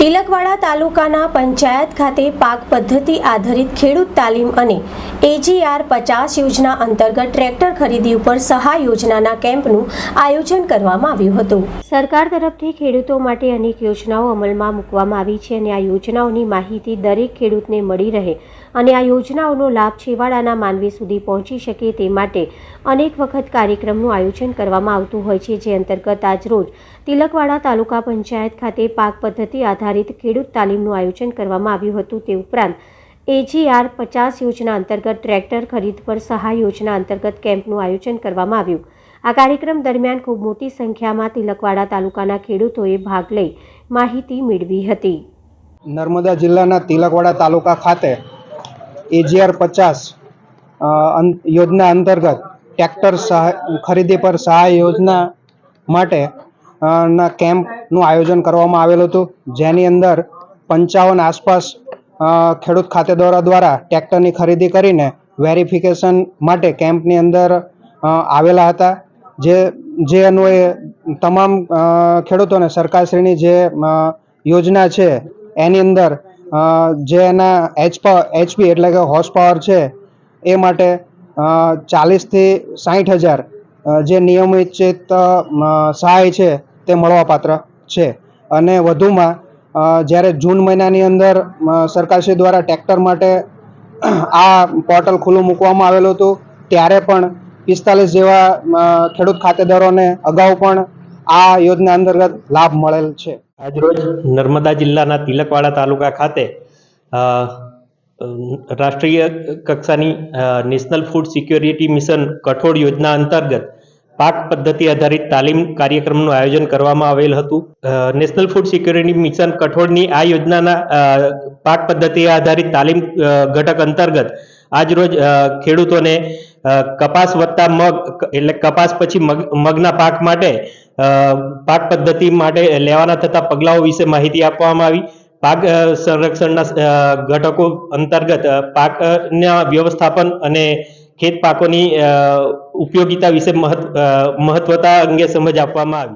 તિલકવાડા તાલુકાના પંચાયત ખાતે પાક પદ્ધતિ આધારિત ખેડૂત તાલીમ અને એજીઆર પચાસ યોજના અંતર્ગત ટ્રેક્ટર ખરીદી ઉપર સહાય યોજનાના કેમ્પનું આયોજન કરવામાં આવ્યું હતું. સરકાર તરફથી ખેડૂતો માટે અનેક યોજનાઓ અમલમાં મૂકવામાં આવી છે અને આ યોજનાઓની માહિતી દરેક ખેડૂતને મળી રહે અને આ યોજનાઓનો લાભ છેવાડાના માનવી સુધી પહોંચી શકે તે માટે અનેક વખત કાર્યક્રમનું આયોજન કરવામાં આવતું હોય છે, જે અંતર્ગત આજરોજ તિલકવાડા તાલુકા પંચાયત ખાતે પાક પદ્ધતિ આધારિત ખેડૂત તાલીમનું આયોજન કરવામાં આવ્યું હતું. તે ઉપરાંત એજીઆર પચાસ યોજના અંતર્ગત ટ્રેક્ટર ખરીદ પર સહાય યોજના અંતર્ગત કેમ્પનું આયોજન કરવામાં આવ્યું. આ કાર્યક્રમ દરમિયાન ખૂબ મોટી સંખ્યામાં તિલકવાડા તાલુકાના ખેડૂતોએ ભાગ લઈ માહિતી મેળવી હતી. નર્મદા જિલ્લાના તિલકવાડા તાલુકા ખાતે એજીઆર પચાસ યોજના અંતર્ગત ટ્રેક્ટર સહાય ખરીદી પર સહાય યોજના માટે અ, ના આયોજન કરવામાં આવેલું હતું. જેની અંદર પંચાવન આસપાસ ખેડૂત ખાતેદારો દ્વારા ટ્રેક્ટરની ખરીદી કરીને વેરિફિકેશન માટે કેમ્પની અંદર આવેલા હતા. જે જે અન્વયે તમામ ખેડૂતોને સરકારશ્રીની જે યોજના છે, એની અંદર જે એના એચ એચપી એટલે કે હોર્સ પાવર છે, એ માટે ચાલીસથી સાઠ હજાર જે નિયમિત સહાય છે, તે મળવાપાત્ર. છે. અને વધુમાં જ્યારે જૂન મહિનાની અંદર સરકારશ્રી દ્વારા ટ્રેક્ટર માટે આ પોર્ટલ ખુલ્લું મૂકવામાં આવેલું હતું, ત્યારે પણ પિસ્તાલીસ જેવા ખેડૂત ખાતેદારોને અગાઉ પણ આ યોજના અંતર્ગત લાભ મળેલ છે. આજરોજ નર્મદા જિલ્લાના તિલકવાડા તાલુકા ખાતે રાષ્ટ્રીય કક્ષાની નેશનલ ફૂડ સિક્યોરિટી મિશન કઠોળ યોજના અંતર્ગત પાક પદ્ધતિ આધારિત તાલીમ કાર્યક્રમનું આયોજન કરવામાં આવેલ હતું. નેશનલ ફૂડ સિક્યોરિટી મિશન કઠોળની આ યોજનાના પાક પદ્ધતિ આધારિત તાલીમ ઘટક અંતર્ગત આજરોજ ખેડૂતોને કપાસ વત્તા મગ એટલે કપાસ પછી મગ, મગના પાક માટે પાક પદ્ધતિ માટે લેવાના થતા પગલાઓ વિશે માહિતી આપવામાં આવી. પાક સંરક્ષણના ઘટકો અંતર્ગત પાકના વ્યવસ્થાપન અને ખેત પાકોની ઉપયોગિતા વિશે મહત્વતા અંગે સમજ આપવામાં આવી.